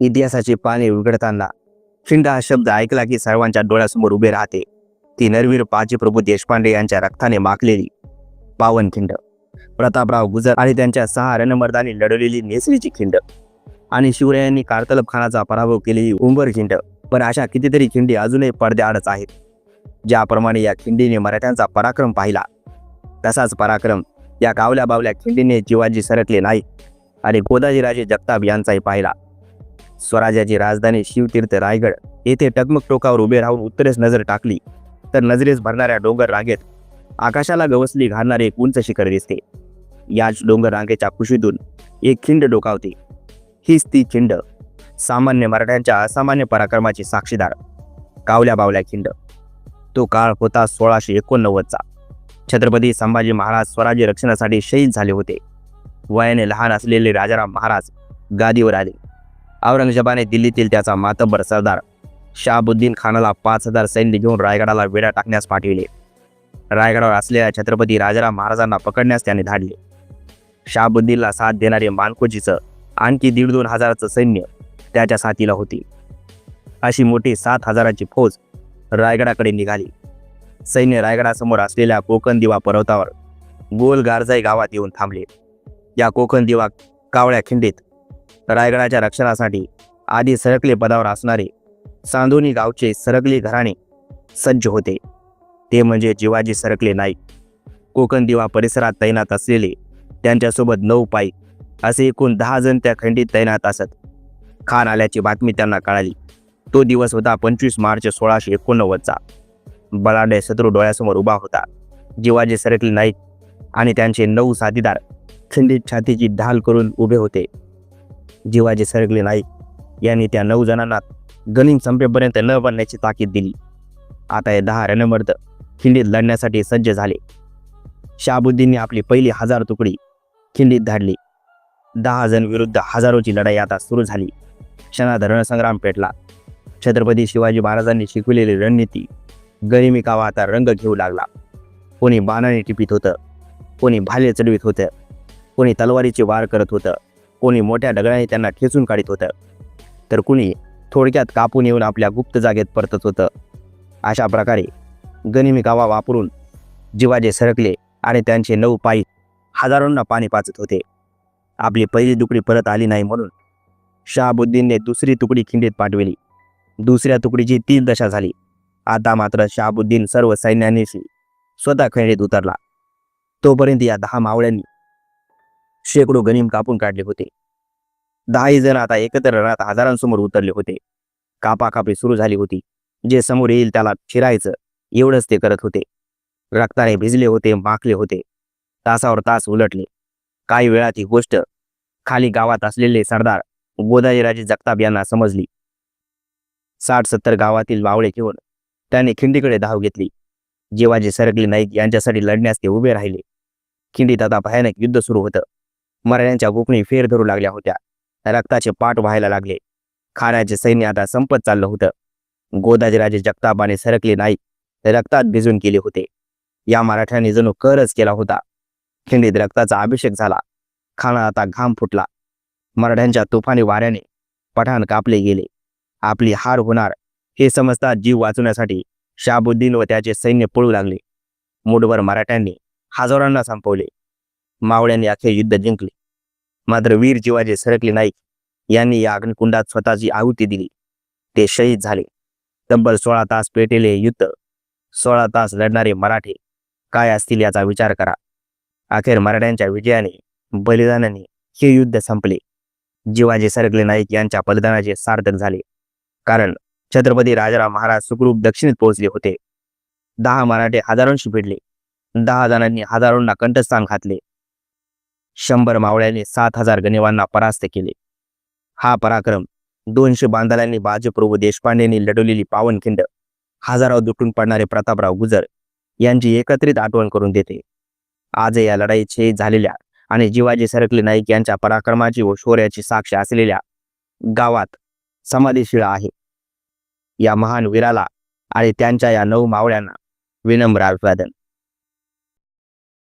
इतिहासाची पाने उघडताना खिंड हा शब्द ऐकला की सर्वांच्या डोळ्यासमोर उभे राहते. ती नरवीर पाजीप्रभू देशपांडे यांच्या रक्ताने माखलेली पावनखिंड प्रतापराव गुजर आणि त्यांच्या सहा रणमर्दांनी लढवलेली नेसरीची खिंड आणि शिवरायांनी कारतलब खानाचा पराभव केलेली उंबर खिंड. पण अशा कितीतरी खिंडी अजूनही पडद्याआडच आहेत. ज्याप्रमाणे या खिंडीने मराठ्यांचा पराक्रम पाहिला. तसाच पराक्रम या कावल्या बावल्या खिंडीने जीवाजी सरकले नाही आणि गोदाजीराजे जगताप यांचाही पाहिला. स्वराज्याची राजधानी शिवतीर्थ रायगड येथे टकमक टोकावर उभे राहून उत्तरेस नजर टाकली. तर नजरेस भरणाऱ्या डोंगर रांगेत आकाशाला गवसली घालणारे एक उंच शिखर दिसते. याच डोंगर रांगेच्या कुशीतून एक खिंड डोकावते. हीच ती खिंड. सामान्य मराठ्यांच्या असामान्य पराक्रमाची साक्षीदार. कावल्या बावल्या खिंड. तो काळ होता सोळाशे एकोणनव्वदचा. छत्रपती संभाजी महाराज स्वराज्य रक्षणासाठी शहीद झाले होते. वयाने लहान असलेले राजाराम महाराज गादीवर आले. औरंगजेबाने दिल्लीतील त्याचा मातबर सरदार शहाबुद्दीन खानाला पाच हजार सैन्य घेऊन रायगडाला वेढा टाकण्यास पाठविले. रायगडावर असलेल्या छत्रपती राजाराम महाराजांना पकडण्यास त्याने धाडले. शहाबुद्दीनला साथ देणारे मानकोजीचं आणखी दीड दोन हजाराचं सैन्य त्याच्या साथीला होती. अशी मोठी सात हजाराची फौज रायगडाकडे निघाली. सैन्य रायगडासमोर असलेल्या कोकण दिवा पर्वतावर गोल गारजाई गावात येऊन थांबले. या कोकण दिवा कावळ्या खिंडीत रायगडाच्या रक्षणासाठी आधी सरकले पदावर असणारे सांदोनी गावचे सरकले घराणे सज्ज होते. ते म्हणजे जिवाजी सरकले नाईक. कोकण दिवा परिसरात तैनात असलेले त्यांच्यासोबत नऊ पायी असे एकूण दहा जण त्या खंडीत तैनात असत. खान आल्याची बातमी त्यांना कळाली. तो दिवस होता पंचवीस मार्च सोळाशे एकोणनव्वदचा बलाढ्य शत्रू डोळ्यासमोर उभा होता. जिवाजी सरकले नाईक आणि त्यांचे नऊ साथीदार खिंडीत छातीची ढाल करून उभे होते. जिवाजी सरकले नाईक यांनी त्या नऊ जणांना गनिम संपेपर्यंत न बनण्याची ताकीद दिली. आता हे दहा रणमर्द खिंडीत लढण्यासाठी सज्ज झाले. शहाबुद्दीनने आपली पहिली हजार तुकडी खिंडीत धाडली. दहा जण विरुद्ध हजारोची लढाई आता सुरू झाली. क्षणात रणसंग्राम पेटला. छत्रपती शिवाजी महाराजांनी शिकवलेली रणनीती गरिमी कावा आता रंग घेऊ लागला. कोणी बाणाने टिपीत होतं कोणी भाले चढवीत होतं कोणी तलवारीचे वार करत होतं. कोणी मोठ्या दगडाने त्यांना ठेचून काढीत होतं. तर कुणी थोडक्यात कापून येऊन आपल्या गुप्त जागेत परतत होतं. अशा प्रकारे गनिमी गावा वापरून जिवाजे सरकले आणि त्यांचे नऊ पायी हजारोंना पाणी पाचत होते. आपली पहिली तुकडी परत आली नाही म्हणून शहाबुद्दीनने दुसरी तुकडी खिंडीत पाठविली. दुसऱ्या तुकडीची तीन दशा झाली. आता मात्र शहाबुद्दीन सर्व सैन्यानेशी स्वतः खिंडीत उतरला. तोपर्यंत या दहा मावळ्यांनी शेकडो गनिम कापून काढले होते. दहाही जण आता एकत्र रणात हजारांसमोर उतरले होते. कापाकापी सुरू झाली होती. जे समोर येईल त्याला शिरायचं एवढंच ते करत होते. रक्ताने भिजले होते माखले होते. तासावर तास उलटले. काही वेळात ही गोष्ट खाली गावात असलेले सरदार गोदाजीराजे जगताप यांना समजली. साठ सत्तर गावातील बावळे घेऊन त्याने खिंडीकडे धाव घेतली. जेवाजी सरकले नाईक यांच्यासाठी लढण्यास ते उभे राहिले. खिंडीत आता भयानक युद्ध सुरू होतं. मराठ्यांच्या गोपणी फेर धरू लागल्या होत्या. रक्ताचे पाठ व्हायला लागले. खाण्याचे सैन्य आता संपत चाललं होतं. गोदाजीराजे जगतापाने सरकले नाही रक्तात भिजून केले होते. या मराठ्यांनी जणू करच केला होता. खिंडीत रक्ताचा अभिषेक झाला. खाना आता घाम फुटला. मराठ्यांच्या तुफानी वाऱ्याने पठाण कापले गेले. आपली हार होणार हे समजता जीव वाचवण्यासाठी शाबुद्दीन व त्याचे सैन्य पळू लागले. मुठभर मराठ्यांनी हजारांना संपवले. मावळ्यांनी अखेर युद्ध जिंकले. मात्र वीर जिवाजे सरकले नाईक यांनी या अग्निकुंडात स्वतःची आहुती दिली. ते शहीद झाले. तब्बल सोळा तास पेटेले युद्ध. सोळा तास लढणारे मराठे. काय असतील याचा विचार करा. अखेर मराठ्यांच्या विजयाने बलिदानाने हे युद्ध संपले. जीवाजी सरकले नाईक यांच्या बलिदानाचे सार्थक झाले. कारण छत्रपती राजाराम महाराज सुखरूप दक्षिणेत पोहोचले होते. दहा मराठे हजारोंशी भिडले. दहा जणांनी हजारोंना कंठस्थान घातले. शंभर मावळ्यांनी सात हजार गणिवांना परास्त केले. हा पराक्रम दोनशे बांधाल्यांनी बाजीप्रभू देशपांडेंनी लढवलेली पावनखिंड हजारावर दुटून पडणारे प्रतापराव गुजर यांची एकत्रित आठवण करून देते. आज या लढाईचे झालेल्या आणि जिवाजी सरकले नाईक यांच्या पराक्रमाची व शौर्याची साक्ष असलेल्या गावात समाधीशिळा आहे. या महान वीराला आणि त्यांच्या या नऊ मावळ्यांना विनम्र अभिवादन.